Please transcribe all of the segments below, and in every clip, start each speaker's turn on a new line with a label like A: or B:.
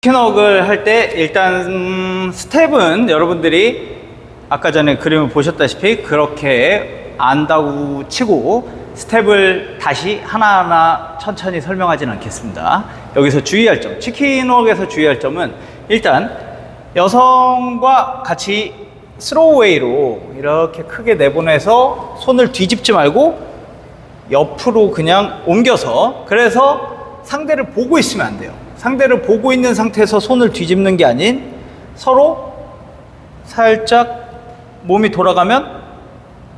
A: 치킨웍을 할 때 일단 음, 스텝은 여러분들이 아까 전에 그림을 보셨다시피 그렇게 안다고 치고 스텝을 다시 하나하나 천천히 설명하진 않겠습니다. 여기서 주의할 점, 치킨웍에서 주의할 점은 일단 여성과 같이 스로우웨이로 이렇게 크게 내보내서 손을 뒤집지 말고 옆으로 그냥 옮겨서 그래서 상대를 보고 있으면 안 돼요. 상대를 보고 있는 상태에서 손을 뒤집는 게 아닌 서로 살짝 몸이 돌아가면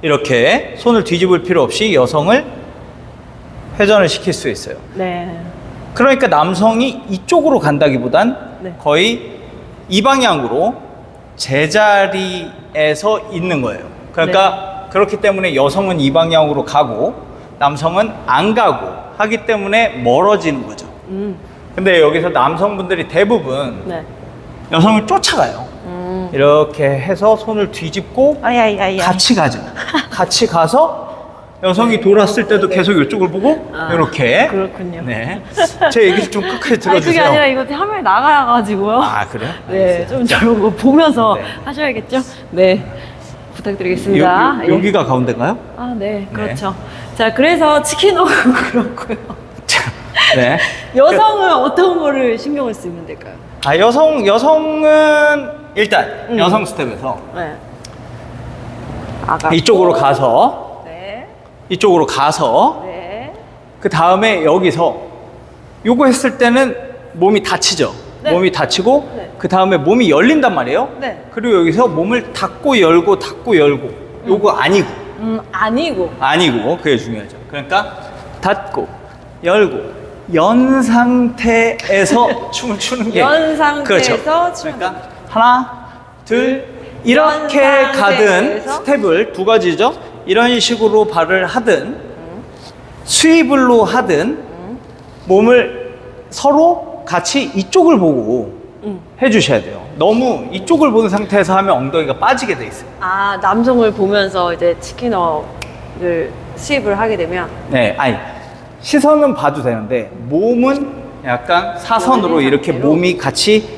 A: 이렇게 손을 뒤집을 필요 없이 여성을 회전을 시킬 수 있어요.
B: 네.
A: 그러니까 남성이 이쪽으로 간다기보단
B: 네.
A: 거의 이 방향으로 제자리에서 있는 거예요. 그러니까 그렇기 때문에 여성은 이 방향으로 가고 남성은 안 가고 하기 때문에 멀어지는 거죠.
B: 음.
A: 근데 여기서 남성분들이 대부분
B: 네.
A: 여성을 쫓아가요.
B: 음.
A: 이렇게 해서 손을 뒤집고
B: 아야야야.
A: 같이 가죠. 같이 가서 여성이 돌았을 때도 계속 이쪽을 보고
B: 아,
A: 이렇게.
B: 그렇군요.
A: 네. 제 얘기를 좀 끝까지
B: 아니, 그게
A: 들어주세요.
B: 아니라 이거 화면에 나가가지고요.
A: 아, 그래요?
B: 네. 좀
A: 자,
B: 저런 거 보면서
A: 네.
B: 하셔야겠죠? 네. 부탁드리겠습니다.
A: 요, 요,
B: 예.
A: 여기가 가운데인가요?
B: 아, 네, 그렇죠. 자, 그래서 치킨은 그렇고요.
A: 자, 네.
B: 여성은 어떤 거를 신경을 쓰면 될까요?
A: 아, 여성, 여성은 일단
B: 음.
A: 여성 스텝에서
B: 네. 아가.
A: 이쪽으로 가서
B: 네.
A: 이쪽으로 가서
B: 네.
A: 그 다음에 여기서 요거 했을 때는 몸이 다치죠.
B: 네.
A: 몸이 다치고
B: 네.
A: 그 다음에 몸이 열린단 말이에요.
B: 네.
A: 그리고 여기서 몸을 닫고 열고 닫고 열고 요거 아니고
B: 음, 아니고.
A: 아니고 그게 중요하죠. 그러니까 닫고 열고 연 상태에서 춤을 추는 게
B: 연 상태에서
A: 그렇죠.
B: 춤을
A: 그러니까 하나 둘 이렇게
B: 연
A: 가든
B: 상태에서?
A: 스텝을 두 가지죠. 이런 식으로 발을 하든 스위블로 하든 몸을 서로 같이 이쪽을 보고
B: 음.
A: 해주셔야 돼요. 너무 이쪽을 보는 상태에서 하면 엉덩이가 빠지게 돼 있어요.
B: 아, 남성을 보면서 이제 치킨업을 수입을 하게 되면
A: 네, 아니 시선은 봐도 되는데 몸은 약간 사선으로 이렇게? 몸이 같이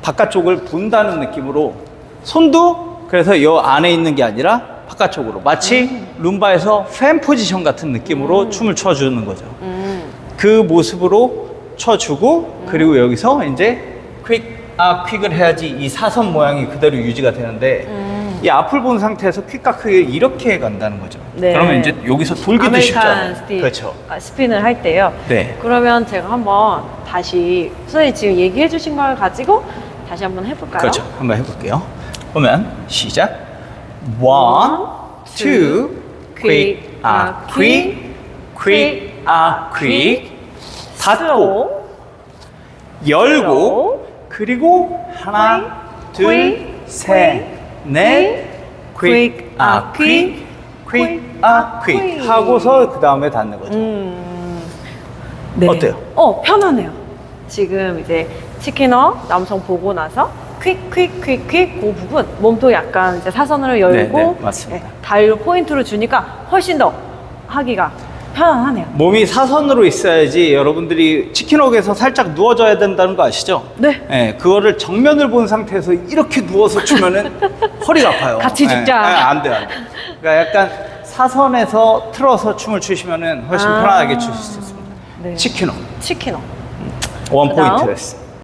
A: 바깥쪽을 본다는 느낌으로 손도 그래서 이 안에 있는 게 아니라 바깥쪽으로 마치 룸바에서 팬 포지션 같은 느낌으로 춤을 춰주는 거죠.
B: 음.
A: 그 모습으로 쳐주고 그리고 여기서 이제 퀵, 아, 퀵을 해야지 이 사선 모양이 그대로 유지가 되는데
B: 음.
A: 이 앞을 본 상태에서 퀵과 퀵을 이렇게 간다는 거죠.
B: 네.
A: 그러면 이제 여기서 돌기도
B: 아메리칸
A: 쉽잖아요.
B: 스피,
A: 그렇죠.
B: 아, 스핀을 할 때요.
A: 네.
B: 그러면 제가 한번 다시 선생님 지금 얘기해 주신 걸 가지고 다시 한번 해볼까요?
A: 그렇죠. 한번 해볼게요. 그러면 시작. One, two, quick, 아, quick, quick, 아, quick. 닫고, 열고, 그리고 하나, 둘, 셋, 넷, quick, 아, quick, quick, 아, quick
B: quick.
A: 하고서 그 다음에 닫는 거죠.
B: 음. 네.
A: 어때요?
B: 어, 편하네요. 지금 이제 치킨업 남성 보고 나서 퀵, 퀵, 퀵, 퀵, 그 부분 몸도 약간 이제 사선으로 열고
A: 네, 네, 맞습니다.
B: 달 포인트로 주니까 훨씬 더 하기가 편안하네요.
A: 몸이 사선으로 있어야지 여러분들이 치킨웍에서 살짝 누워져야 된다는 거 아시죠?
B: 네.
A: 네, 그거를 정면을 본 상태에서 이렇게 누워서 추면은 허리가 아파요.
B: 같이
A: 네,
B: 죽자.
A: 네, 안 돼요, 안 돼요. 그러니까 약간 사선에서 틀어서 춤을 추시면은 훨씬
B: 아.
A: 편안하게 추실 수 있습니다.
B: 네.
A: 치킨웍
B: 치킨업.
A: 원
B: 그다음?
A: 포인트 레슨.